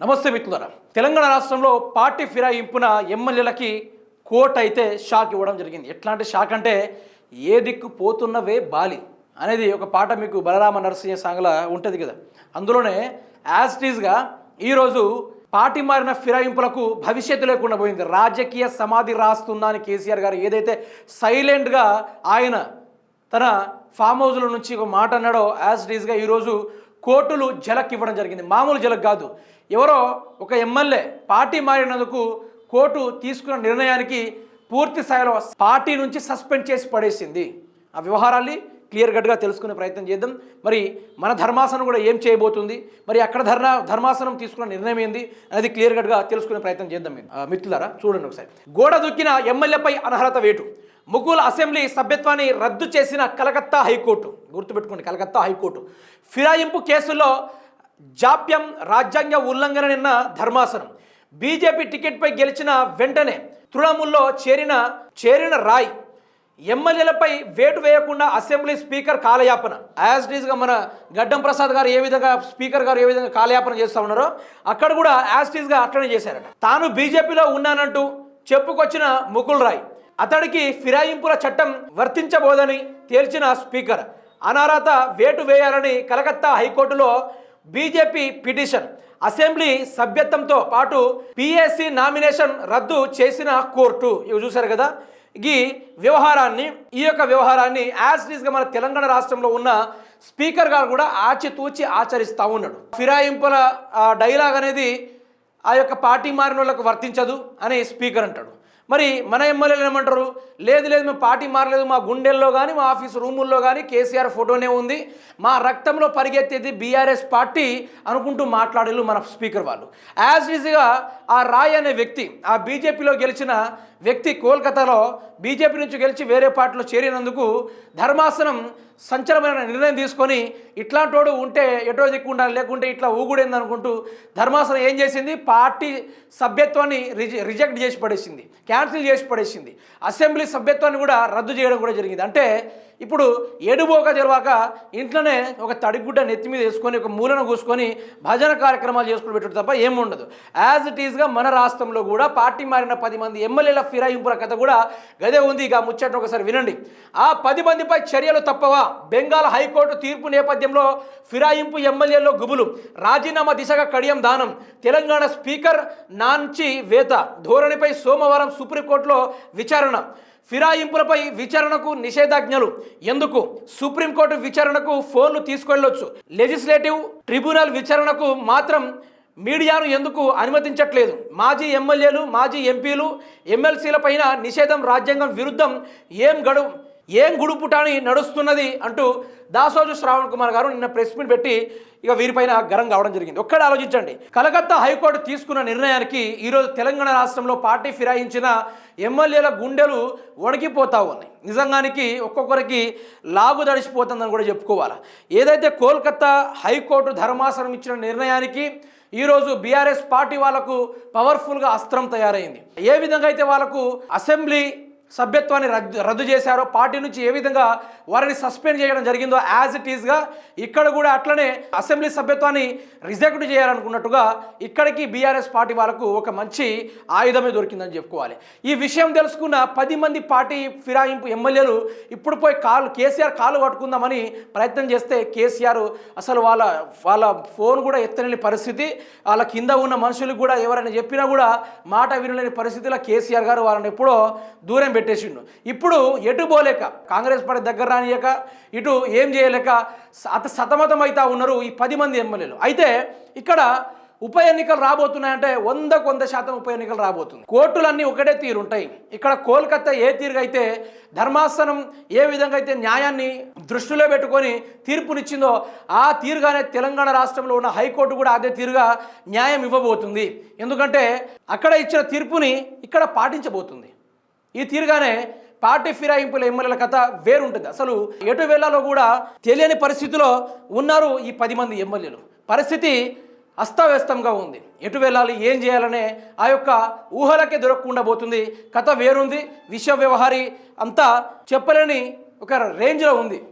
నమస్తే మిత్రులారా. తెలంగాణ రాష్ట్రంలో పార్టీ ఫిరాయింపున ఎమ్మెల్యేలకి కోర్టు అయితే షాక్ ఇవ్వడం జరిగింది. ఎట్లాంటి షాక్ అంటే ఏ దిక్కు పోతున్నవే బాలి అనేది ఒక పాట మీకు బలరామ నరసింహ సాంగ్లా ఉంటుంది కదా. అందులోనే యాజ్ టీజ్గా ఈరోజు పార్టీ మారిన ఫిరాయింపులకు భవిష్యత్తు లేకుండా పోయింది. రాజకీయ సమాధి రాస్తుందా అని కేసీఆర్ గారు ఏదైతే సైలెంట్గా ఆయన తన ఫామ్ హౌస్ల నుంచి ఒక మాట అన్నాడో యాజ్ డీజ్గా ఈరోజు కోర్టులు జలక్ ఇవ్వడం జరిగింది. మామూలు జలక్ కాదు. ఎవరో ఒక ఎమ్మెల్యే పార్టీ మారినందుకు కోర్టు తీసుకున్న నిర్ణయానికి పూర్తి స్థాయిలో పార్టీ నుంచి సస్పెండ్ చేసి పడేసింది. ఆ వ్యవహారాన్ని క్లియర్ కట్గా తెలుసుకునే ప్రయత్నం చేద్దాం. మరి మన ధర్మాసనం కూడా ఏం చేయబోతుంది? మరి అక్కడ ధర్నా ధర్మాసనం తీసుకున్న నిర్ణయం ఏంది? అనేది క్లియర్ కట్గా తెలుసుకునే ప్రయత్నం చేద్దాం మీరు మిత్రులారా చూడండి ఒకసారి. గోడ దుక్కిన ఎమ్మెల్యేపై అనర్హత వేటు. ముగ్గుల అసెంబ్లీ సభ్యత్వాన్ని రద్దు చేసిన కలకత్తా హైకోర్టు గుర్తుపెట్టుకోండి కలకత్తా హైకోర్టు. ఫిరాయింపు కేసులో జాప్యం రాజ్యాంగ ఉల్లంఘన నిన్న ధర్మాసనం. బీజేపీ టికెట్పై గెలిచిన వెంటనే తృణమూల్లో చేరిన చేరిన రాయ్ ఎమ్మెల్యేలపై వేటు వేయకుండా అసెంబ్లీ స్పీకర్ కాలయాపన. యాజ్ టీజ్గా మన గడ్డం ప్రసాద్ గారు ఏ విధంగా స్పీకర్ గారు ఏ విధంగా కాలయాపన చేస్తూ ఉన్నారో అక్కడ కూడా యాజ్ టీజ్గా అట్లనే చేశారట. తాను బీజేపీలో ఉన్నానంటూ చెప్పుకొచ్చిన ముకుల్ రాయ్ అతడికి ఫిరాయింపుల చట్టం వర్తించబోదని తేల్చిన స్పీకర్. అనారాత వేటు వేయాలని కలకత్తా హైకోర్టులో బీజేపీ పిటిషన్ అసెంబ్లీ సభ్యత్వంతో పాటు పిఎస్సి నామినేషన్ రద్దు చేసిన కోర్టు. ఇవి చూశారు కదా? ఈ వ్యవహారాన్ని ఈ యొక్క వ్యవహారాన్ని యాజ్గా మన తెలంగాణ రాష్ట్రంలో ఉన్న స్పీకర్ గారు కూడా ఆచితూచి ఆచరిస్తూ ఉన్నాడు. ఫిరాయింపుల డైలాగ్ అనేది ఆ యొక్క పార్టీ మారిన వాళ్ళకు వర్తించదు అని స్పీకర్ అంటాడు. మరి మన ఎమ్మెల్యేలు ఏమంటారు? లేదు లేదు మేము పార్టీ మారలేదు మా గుండెల్లో కానీ మా ఆఫీస్ రూముల్లో కానీ కేసీఆర్ ఫోటోనే ఉంది. మా రక్తంలో పరిగెత్తేది బీఆర్ఎస్ పార్టీ అనుకుంటూ మాట్లాడేళ్ళు మన స్పీకర్ వాళ్ళు. యాజ్ ఈజీగా ఆ రాయ్ అనే వ్యక్తి ఆ బీజేపీలో గెలిచిన వ్యక్తి కోల్కతాలో బీజేపీ నుంచి గెలిచి వేరే పార్టీలో చేరినందుకు ధర్మాసనం సంచలనమైన నిర్ణయం తీసుకొని ఇట్లాంటోడు ఉంటే ఎటో దిక్కు ఉండాలి లేకుంటే ఇట్లా ఊగుడైంది అనుకుంటూ ధర్మాసనం ఏం చేసింది? పార్టీ సభ్యత్వాన్ని రిజె రిజెక్ట్ చేసి పడేసింది. క్యాన్సిల్ చేసి పడేసింది. అసెంబ్లీ సభ్యత్వాన్ని కూడా రద్దు చేయడం కూడా జరిగింది. అంటే ఇప్పుడు ఎడుబోక జరవాక ఇంట్లోనే ఒక తడిగుడ్డ నెత్తి మీద వేసుకొని ఒక మూలను కూసుకొని భజన కార్యక్రమాలు చేసుకుని పెట్టడం తప్ప ఏముండదు యాజ్ ఇట్ ఈస్గా మన రాష్ట్రంలో కూడా పార్టీ మారిన పది మంది ఎమ్మెల్యేల ఫిరాయింపుల కథ కూడా గదే ఉంది. ఇక ముచ్చట ఒకసారి వినండి. ఆ పది మందిపై చర్యలు తప్పవా? బెంగాల్ హైకోర్టు తీర్పు నేపథ్యంలో ఫిరాయింపు ఎమ్మెల్యేలో గుబులు. రాజీనామా దిశగా కడియం దానం. తెలంగాణ స్పీకర్ నాంచి వేత. ధోరణిపై సోమవారం సుప్రీంకోర్టులో విచారణ. ఫిరాయింపులపై విచారణకు నిషేధాజ్ఞలు. ఎందుకు? సుప్రీంకోర్టు విచారణకు ఫోన్లు తీసుకెళ్ళొచ్చు. లెజిస్లేటివ్ ట్రిబ్యునల్ విచారణకు మాత్రం మీడియాను ఎందుకు అనుమతించట్లేదు? మాజీ ఎమ్మెల్యేలు మాజీ ఎంపీలు ఎమ్మెల్సీలపైన నిషేధం రాజ్యాంగం విరుద్ధం ఏం గడు ఏం గుడుపుటాని నడుస్తున్నది అంటూ దాసోజు శ్రావణ్ కుమార్ గారు నిన్న ప్రెస్ మీట్ పెట్టి ఇక వీరిపైన గరం కావడం జరిగింది. ఒక్కడే ఆలోచించండి. కలకత్తా హైకోర్టు తీసుకున్న నిర్ణయానికి ఈరోజు తెలంగాణ రాష్ట్రంలో పార్టీ ఫిరాయించిన ఎమ్మెల్యేల గుండెలు వణికిపోతా ఉన్నాయి. నిజంగానికి ఒక్కొక్కరికి లాగు దడిచిపోతుందని కూడా చెప్పుకోవాలి. ఏదైతే కోల్కత్తా హైకోర్టు ధర్మాసనం ఇచ్చిన నిర్ణయానికి ఈరోజు బీఆర్ఎస్ పార్టీ వాళ్ళకు పవర్ఫుల్గా అస్త్రం తయారైంది. ఏ విధంగా అయితే వాళ్ళకు అసెంబ్లీ సభ్యత్వాన్ని రద్దు రద్దు చేశారో పార్టీ నుంచి ఏ విధంగా వారిని సస్పెండ్ చేయడం జరిగిందో యాజ్ ఇట్ ఈస్గా ఇక్కడ కూడా అట్లనే అసెంబ్లీ సభ్యత్వాన్ని రిజెక్ట్ చేయాలనుకున్నట్టుగా ఇక్కడికి బీఆర్ఎస్ పార్టీ వాళ్ళకు ఒక మంచి ఆయుధమే దొరికిందని చెప్పుకోవాలి. ఈ విషయం తెలుసుకున్న పది మంది పార్టీ ఫిరాయింపు ఎమ్మెల్యేలు ఇప్పుడు పోయి కాలు కేసీఆర్ కాలు పట్టుకుందామని ప్రయత్నం చేస్తే కేసీఆర్ అసలు వాళ్ళ వాళ్ళ ఫోన్ కూడా ఎత్తలేని పరిస్థితి. వాళ్ళ కింద ఉన్న మనుషులకు కూడా ఎవరైనా చెప్పినా కూడా మాట వినలేని పరిస్థితిలో కేసీఆర్ గారు వాళ్ళని ఎప్పుడో దూరం పెట్టేసిండు. ఇప్పుడు ఎటు పోలేక కాంగ్రెస్ పార్టీ దగ్గర రానియక ఇటు ఏం చేయలేక సత సతమతం అవుతా ఉన్నారు ఈ పది మంది ఎమ్మెల్యేలు. అయితే ఇక్కడ ఉప ఎన్నికలు రాబోతున్నాయంటే వందకు వంద శాతం ఉప ఎన్నికలు రాబోతుంది. కోర్టులన్నీ ఒకటే తీరు ఉంటాయి ఇక్కడ కోల్కత్తా ఏ తీరుగా అయితే ధర్మాసనం ఏ విధంగా అయితే న్యాయాన్ని దృష్టిలో పెట్టుకొని తీర్పునిచ్చిందో ఆ తీరుగానే తెలంగాణ రాష్ట్రంలో ఉన్న హైకోర్టు కూడా అదే తీరుగా న్యాయం ఇవ్వబోతుంది. ఎందుకంటే అక్కడ ఇచ్చిన తీర్పుని ఇక్కడ పాటించబోతుంది. ఈ తీరుగానే పార్టీ ఫిరాయింపుల ఎమ్మెల్యేల కథ వేరుంటుంది. అసలు ఎటు వేళలో కూడా తెలియని పరిస్థితిలో ఉన్నారు ఈ పది మంది ఎమ్మెల్యేలు. పరిస్థితి అస్తవ్యస్తంగా ఉంది. ఎటు వెళ్ళాలి ఏం చేయాలనే ఆ యొక్క ఊహలకే దొరకకుండా పోతుంది. కథ వేరుంది. విశ్వ వ్యవహారి అంతా చెప్పలేని ఒక రేంజ్లో ఉంది.